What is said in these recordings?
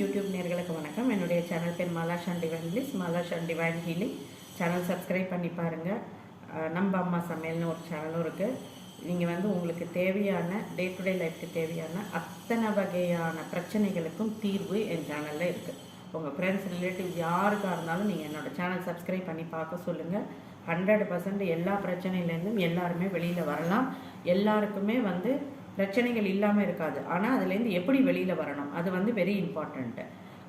YouTube நேர்களுக்கு வணக்கம். என்னுடைய சேனல் பேர் Malash and divine bliss Malash and divine healing channel subscribe பண்ணி பாருங்கள் நம்ம அம்மா சமையல்னு ஒரு சேனலும் இருக்குது நீங்கள் வந்து உங்களுக்கு தேவையான டே டு டே லைஃப்க்கு தேவையான அத்தனை வகையான பிரச்சனைகளுக்கும் தீர்வு என் சேனலில் இருக்குது உங்கள் ஃப்ரெண்ட்ஸ் ரிலேட்டிவ் யாருக்காக இருந்தாலும் நீங்கள் என்னோடய சேனல் சப்ஸ்கிரைப் பண்ணி பார்க்க சொல்லுங்கள் ஹண்ட்ரட் பர்சன்ட் எல்லா பிரச்சனையிலேருந்தும் எல்லாருமே வெளியில் வரலாம். எல்லாருக்குமே வந்து பிரச்சனைகள் இல்லாமல் இருக்காது. ஆனால் அதுலேருந்து எப்படி வெளியில் வரணும்? அது வந்து வெரி இம்பார்ட்டண்ட்டு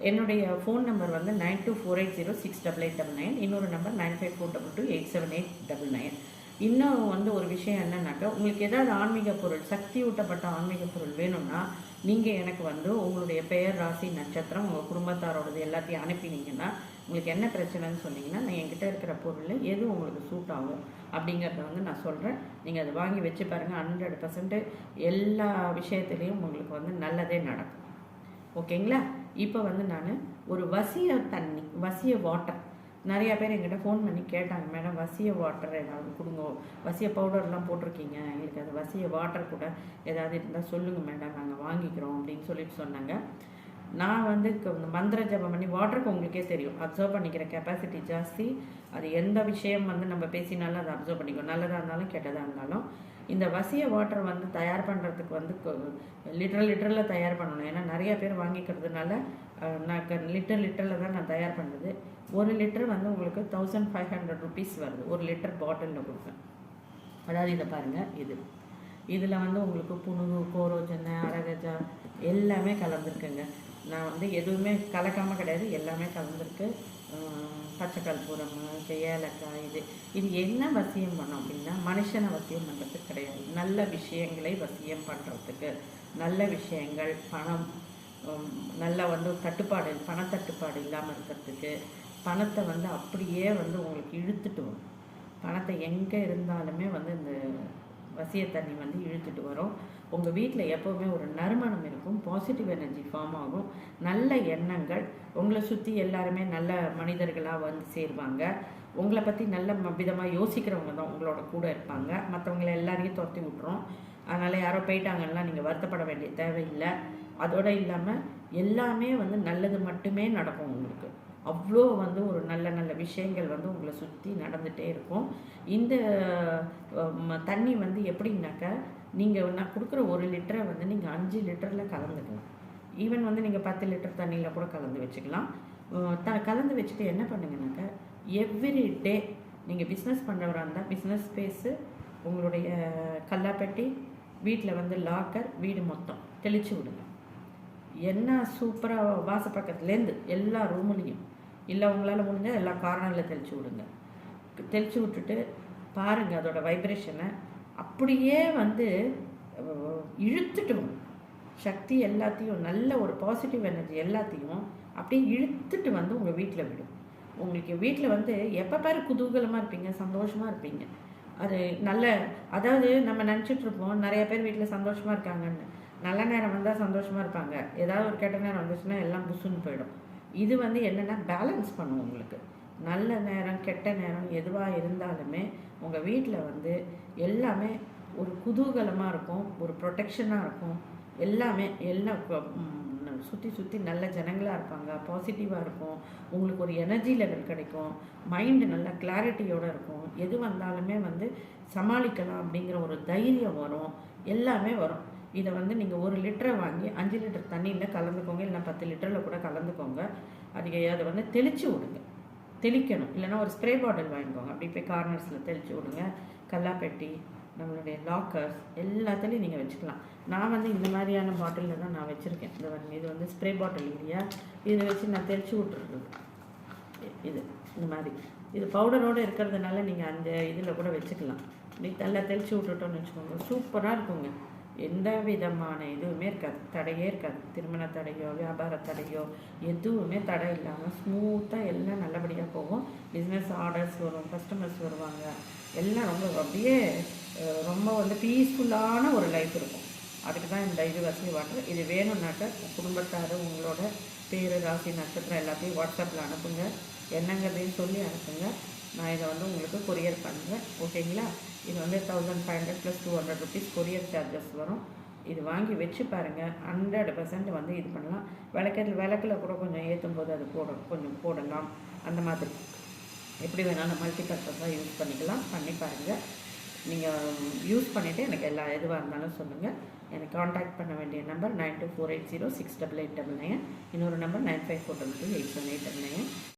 என்னுடைய ஃபோன் நம்பர் வந்து nine two four eight zero six double eight double nine இன்னொரு number nine five four double two eight seven eight double nine இன்னும் வந்து ஒரு விஷயம் என்னன்னாக்கா உங்களுக்கு ஏதாவது ஆன்மீக பொருள் சக்தி ஊட்டப்பட்ட ஆன்மீக பொருள் வேணும்னா நீங்கள் எனக்கு வந்து உங்களுடைய பெயர் ராசி நட்சத்திரம் உங்கள் குடும்பத்தாரோடது எல்லாத்தையும் அனுப்பினீங்கன்னா உங்களுக்கு என்ன பிரச்சனைன்னு சொன்னீங்கன்னா நான் என்கிட்ட இருக்கிற பொருள் எது உங்களுக்கு சூட் ஆகும் அப்படிங்கிறத வந்து நான் சொல்கிறேன் நீங்கள் அதை வாங்கி வச்சு பாருங்கள் ஹண்ட்ரட் பர்சன்ட்டு எல்லா விஷயத்துலேயும் உங்களுக்கு வந்து நல்லதே நடக்கும். ஓகேங்களா? இப்போ வந்து நான் ஒரு வசிய தண்ணி வசிய வாட்டர் நிறைய பேர் எங்கிட்ட ஃபோன் பண்ணி கேட்டாங்க மேடம் வசிய வாட்டர் ஏதாவது கொடுங்க. வசிய பவுடர்லாம் போட்டிருக்கீங்க. எங்களுக்கு அது வசிய வாட்டர் கூட ஏதாவது இருந்தால் சொல்லுங்கள் மேடம். நாங்கள் வாங்கிக்கிறோம். அப்படின்னு சொல்லிட்டு சொன்னாங்க. நான் வந்து இந்த மந்திர ஜபம் பண்ணி வாட்டருக்கு உங்களுக்கே தெரியும். அப்சர்வ் பண்ணிக்கிற கெப்பாசிட்டி ஜாஸ்தி. அது எந்த விஷயம் வந்து நம்ம பேசினாலும் அதை அப்சர்வ் பண்ணிக்கும். நல்லதாக இருந்தாலும் கெட்டதாக இருந்தாலும். இந்த வசிய வாட்டர் வந்து தயார் பண்ணுறதுக்கு வந்து லிட்டர் லிட்டரில் தயார் பண்ணணும். ஏன்னா நிறைய பேர் வாங்கிக்கிறதுனால நான் லிட்டர் லிட்டரில் தான் நான் தயார் பண்ணுறது ஒரு லிட்டர் வந்து உங்களுக்கு தௌசண்ட் ஃபைவ் ஹண்ட்ரட் ருபீஸ் வருது. ஒரு லிட்டர் பாட்டிலில் கொடுப்பேன் அதாவது இதை பாருங்கள் இது. இதில் வந்து உங்களுக்கு புணுகு கோரோஜனை அரகஜா எல்லாமே கலந்துருக்குங்க. நான் வந்து எதுவுமே கலக்காமல் கிடையாது. எல்லாமே கலந்துருக்கு. பச்சை கற்பூரம் ஏலக்காய் இது. இது என்ன வசியம் பண்ணோம் அப்படின்னா மனுஷனை வசியம் பண்ணுறதுக்கு கிடையாது. நல்ல விஷயங்களை வசியம் பண்ணுறதுக்கு நல்ல விஷயங்கள் பணம் நல்லா வந்து தட்டுப்பாடு பணத்தட்டுப்பாடு இல்லாமல் இருக்கிறதுக்கு பணத்தை வந்து அப்படியே வந்து உங்களுக்கு இழுத்துட்டு வரும். பணத்தை எங்கே இருந்தாலுமே வந்து இந்த வசிய தண்ணி வந்து இழுத்துட்டு வரும். உங்கள் வீட்டில் எப்போவுமே ஒரு நறுமணம் இருக்கும். பாசிட்டிவ் எனர்ஜி ஃபார்ம் ஆகும். நல்ல எண்ணங்கள். உங்களை சுற்றி எல்லாருமே நல்ல மனிதர்களாக வந்து சேருவாங்க. உங்களை பற்றி நல்ல விதமாக யோசிக்கிறவங்க தான் உங்களோட கூட இருப்பாங்க. மற்றவங்கள எல்லாரையும் துரத்தி விட்றோம் அதனால் யாரோ போயிட்டாங்கன்னா நீங்கள் வருத்தப்பட வேண்டிய தேவையில்லை. அதோடு இல்லாமல் எல்லாமே வந்து நல்லது மட்டுமே நடக்கும் உங்களுக்கு. அவ்வளோ வந்து ஒரு நல்ல நல்ல விஷயங்கள் வந்து உங்களை சுற்றி நடந்துகிட்டே இருக்கும். இந்த தண்ணி வந்து எப்படின்னாக்கா நீங்கள் நான் கொடுக்குற ஒரு லிட்டரை வந்து நீங்கள் அஞ்சு லிட்டரில் கலந்துக்கலாம். ஈவன் வந்து நீங்கள் பத்து லிட்டர் தண்ணியில் கூட கலந்து வச்சுக்கலாம். த கலந்து வச்சுட்டு என்ன பண்ணுங்கனாக்கா எவ்ரி டே நீங்கள் பிஸ்னஸ் பண்ணுறவராக இருந்தால் பிஸ்னஸ் ஸ்பேஸு உங்களுடைய கல்லாப்பெட்டி வீட்டில் வந்து லாக்கர் வீடு மொத்தம் தெளித்து விடுங்க. என்ன சூப்பராக வாசப்பக்கத்துலேருந்து எல்லா ரூம்லேயும் இல்லை உங்களால் முடிஞ்சால் எல்லா கார்னரில் தெளிச்சு விடுங்க. தெளிச்சு விட்டுட்டு பாருங்கள் அதோடய வைப்ரேஷனை அப்படியே வந்து இழுத்துட்டு சக்தி எல்லாத்தையும் நல்ல ஒரு பாசிட்டிவ் எனர்ஜி எல்லாத்தையும் அப்படியே இழுத்துட்டு வந்து உங்கள் வீட்டில் விடும். உங்களுக்கு வீட்டில் வந்து எப்போ பாரு குதூகலமாக இருப்பீங்க சந்தோஷமாக இருப்பீங்க. அது நல்ல அதாவது நம்ம நினச்சிட்ருப்போம் நிறைய பேர் வீட்டில் சந்தோஷமாக இருக்காங்கன்னு. நல்ல நேரம் வந்தால் சந்தோஷமாக இருப்பாங்க. ஏதாவது ஒரு கெட்ட நேரம் வந்துச்சுன்னா எல்லாம் புசுன்னு போயிடும். இது வந்து என்னென்னா பேலன்ஸ் பண்ணும் உங்களுக்கு. நல்ல நேரம் கெட்ட நேரம் எதுவாக இருந்தாலுமே உங்கள் வீட்டில் வந்து எல்லாமே ஒரு குதூகலமாக இருக்கும் ஒரு ப்ரொடெக்ஷனாக இருக்கும். எல்லாமே எல்லாம் சுற்றி சுற்றி நல்ல ஜனங்களாக இருப்பாங்க பாசிட்டிவாக இருக்கும். உங்களுக்கு ஒரு எனர்ஜி லெவல் கிடைக்கும். மைண்டு நல்ல கிளாரிட்டியோடு இருக்கும். எது வந்தாலுமே வந்து சமாளிக்கலாம் அப்படிங்கிற ஒரு தைரியம் வரும். எல்லாமே வரும். இதை வந்து நீங்கள் ஒரு லிட்டரை வாங்கி அஞ்சு லிட்டர் தண்ணியில் கலந்துக்கோங்க இல்லைனா பத்து லிட்டரில் கூட கலந்துக்கோங்க. அதுக்கு அதை வந்து தெளித்து விடுங்க. தெளிக்கணும். இல்லைன்னா ஒரு ஸ்ப்ரே பாட்டில் வாங்கிக்கோங்க. அப்படி போய் கார்னர்ஸில் தெளித்து விடுங்க. கல்லாப்பெட்டி நம்மளுடைய லாக்கர்ஸ் எல்லாத்துலேயும் நீங்கள் வச்சுக்கலாம். நான் வந்து இந்த மாதிரியான பாட்டிலில் தான் நான் வச்சுருக்கேன். இந்த இது வந்து ஸ்ப்ரே பாட்டில் இல்லையா? இதை வச்சு நான் தெளித்து விட்டுறது. இது இந்த மாதிரி. இது பவுடரோடு இருக்கிறதுனால நீங்கள் அந்த இதில் கூட வச்சுக்கலாம். இப்படி நல்லா தெளித்து விட்டுட்டோன்னு வச்சுக்கோங்க. சூப்பராக இருக்குங்க. எந்த விதமான இதுவுமே இருக்காது. தடையே இருக்காது. திருமண தடையோ வியாபார தடையோ எதுவுமே தடை இல்லாமல் ஸ்மூத்தாக எல்லாம் நல்லபடியாக போகும். பிஸ்னஸ் ஆர்டர்ஸ் வரும் கஸ்டமர்ஸ் வருவாங்க. எல்லாம் ரொம்ப அப்படியே ரொம்ப வந்து பீஸ்ஃபுல்லான ஒரு லைஃப் இருக்கும். அதுக்கு தான் இந்த இது வசதி வாட்டர் இது வேணும்னாக்க குடும்பத்தார் உங்களோட பேர் ராசி நட்சத்திரம் எல்லாத்தையும் வாட்ஸ்அப்பில் அனுப்புங்க. என்னங்கிறதையும் சொல்லி அனுப்புங்க. நான் இதை வந்து உங்களுக்கு கொரியர் பண்ணுறேன். ஓகேங்களா இது வந்து thousand five hundred plus two hundred rupees courier charges வரும். இது வாங்கி வச்சு பாருங்கள் ஹண்ட்ரட் பர்சன்ட் வந்து இது பண்ணலாம். விளக்கில் விளக்கில் கூட கொஞ்சம் ஏற்றும் போது அது போட கொஞ்சம் போடலாம். அந்த மாதிரி. எப்படி வேணாலும் மல்டிபர்பஸாக யூஸ் பண்ணிக்கலாம். பண்ணி பாருங்கள் நீங்கள் யூஸ் பண்ணிவிட்டு எனக்கு எல்லா எதுவாக இருந்தாலும் சொல்லுங்கள் எனக்கு காண்டாக்ட் பண்ண வேண்டிய number nine two four eight zero six double eight double nine இன்னொரு number nine five four double two eight seven eight double nine